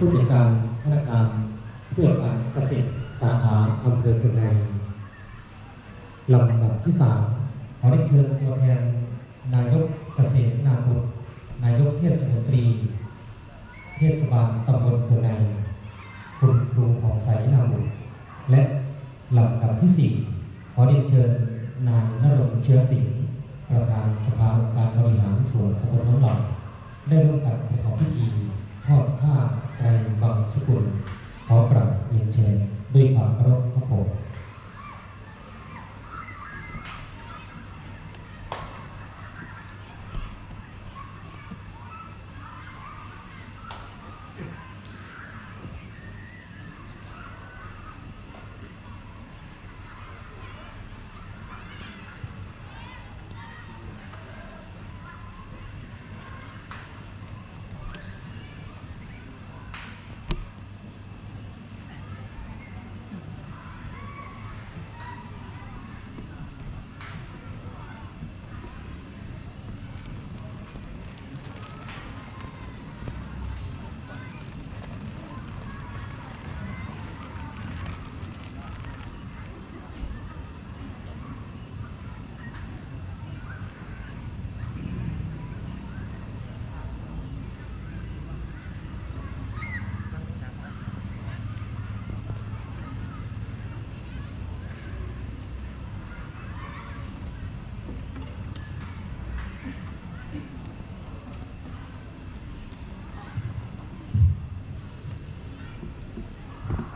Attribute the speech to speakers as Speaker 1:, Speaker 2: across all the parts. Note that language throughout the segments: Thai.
Speaker 1: ผู้จัดการธนาคารเพื่อการเกษตรสาขาอำเภอเคืองในลำดับที่สามขอได้เชิญตัวแทนนายกเกษตรนาบุตรนายกเทศมนตรี เทศบาลตำบลเคืองในคุณครูของสายนาบุตรและลำดับที่สี่ขอเรียนเชิญนายนรงค์เชื้อสิงห์ประธานสภาองค์การบริหารส่วนตำบลน้องหล่อได้ร่วมกันประกอบพิธี ทอดผ้าไตรบัง สกุลขอกราบเรียนเชิญด้วยความเคารพพระผมรด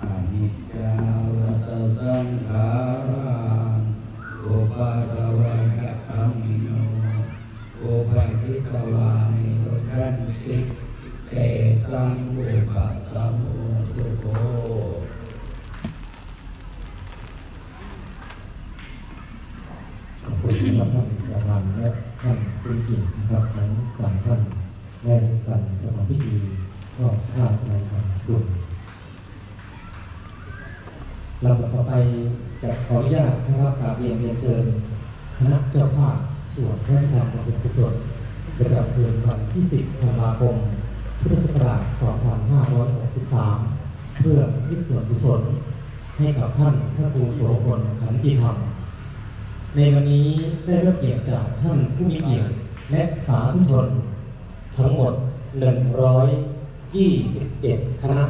Speaker 2: อานิจจาวัตสังขาราอุปาทวะยะธรรมิโนอุปาทิตวานิโรจันติเตสังอุปัสสมโมสุโภ
Speaker 1: ขอบคุณนะค รับท่านประธานและท่านผู้เกียรตินะครับทั้งสามท่านได้ร่วมกันประกอบพิธีทอดผ้าไตรบังสกุลลำดับต่อไปจะขออนุญาตนะครับกราบเรียนเรียนเชิญคณะเจ้าภาพสวดพระธรรมบำเพ็ญกุศลประจำเดือนวันที่ 10 ธันวาคม พุทธศักราช 2563 เพื่อทิส่วนกุศลให้กับท่านพระครูโสพลขันติธรรม ในวันนี้ได้รับเกียรติจากท่านผู้มีเกียรติและสาธุชน ทั้งหมด 121 คณะ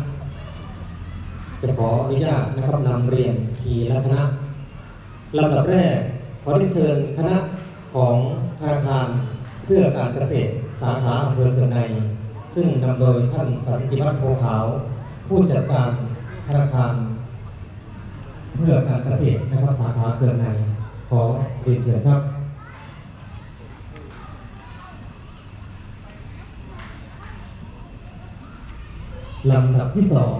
Speaker 1: จะขออนุญาตนะครับนำเรียนทีละคณะลำดับแรกขอได้เชิญคณะของธนาคารเพื่อการเกษตรสาขาอำเภอเคืองใน ซึ่งนำโดยท่านสันติวัฒน์โพขาว ผู้จัดการธนาคาร เพื่อการเกษตรนะครับสาขาเคืองใน ขอเรียนเชิญครับลำดับที่สอง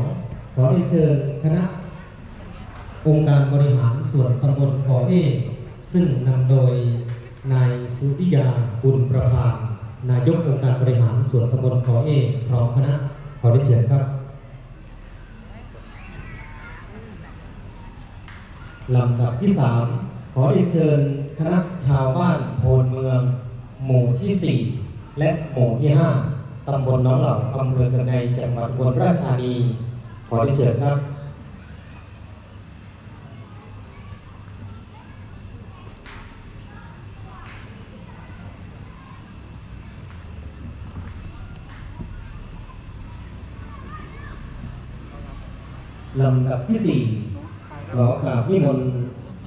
Speaker 1: ขอเรียนเชิญคณะ องค์การบริหารส่วนตำบลกอเอซึ่งนำโดยนายสุริยาบุญประภานนายกองค์การบริหารส่วนตำบลกอเอพร้อมคณะขอเรียนเชิญครับลำดับที่สาม ขอเรียนเชิญคณะชาวบ้านโพนเมือง หมู่ที่สี่และหมู่ที่ห้าตำบลน้องเหล่าอำเภอเคืองในจังหวัดอุบลราชธานี ขอเรียนเชิญครับลำดับที่สี่ขอกราบนิมนต์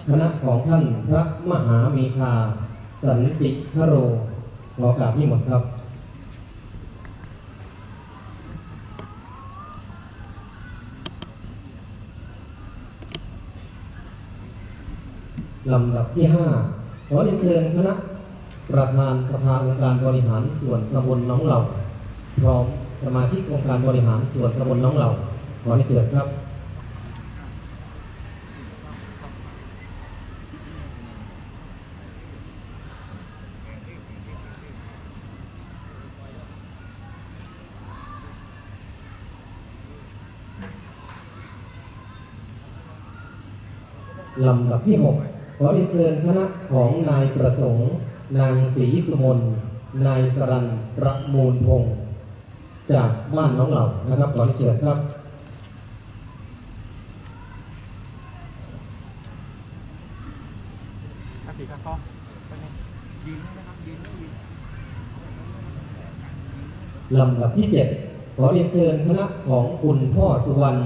Speaker 1: คณะของท่านพระมหาเมฆาสันติทโรขอกราบนิมนต์ครับลำดับที่ห้าขอเรียนเชิญคณะประธานสภาองค์การบริหารส่วนตำบลหน้องเหล่า พร้อมสมาชิกองค์การบริหารส่วนตำบลหน้องเหล่า ขอเรียนเชิญครับ ลำดับที่ 6 ขอเรียนเชิญคณะของนายประสงค์ นางศรีสุมนนายสรันประมูลพงศ์จากบ้านน้องเหล่านะครับขอเรียนเชิญครับ
Speaker 3: ครับพี่ครับพ่อไปเลยยืนนะครับยืนยืน
Speaker 1: ลำดับที่เจ็ดขอเรียนเชิญคณะของคุณพ่อสุวรรณ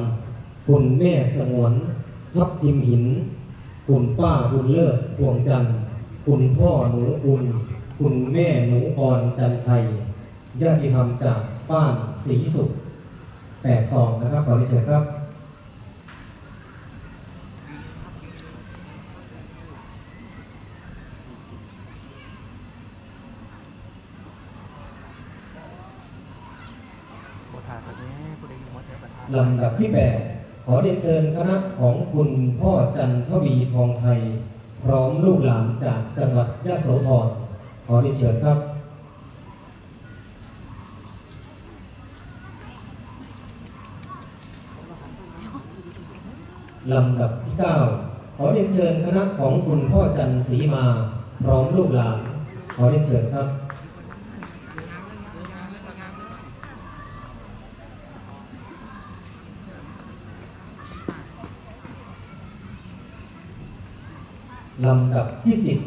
Speaker 1: คุณแม่สงวน ทับทิมหิน คุณป้าบุญเลิศพวงจันทร์คุณพ่อหนูอุ่นคุณแม่หนูอ่อนจันไทยญาติธรรมจากบ้านศรีสุขแปดสองนะครับขอเรียนเชิญครับลำดับที่8 ขอเรียนเชิญคณะของคุณพ่อจันทวีทองไทย พร้อมลูกหลานจากจังหวัดยะโสธรขอเรียนเชิญครับลำดับที่ 9 ขอเรียนเชิญคณะของคุณพ่อจันทร์ศรีมา พร้อมลูกหลาน ขอเรียนเชิญครับ ลำดับที่สิบ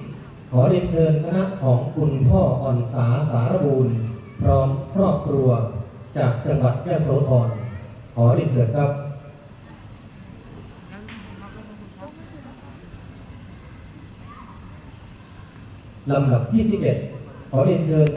Speaker 1: ขอเรียนเชิญคณะของคุณพ่ออ่อนสาสารบูรณ์พร้อมครอบครัวจากจังหวัดยะโสธรขอเรียนเชิญครับลำดับที่สิบเอ็ดขอเรียนเชิญ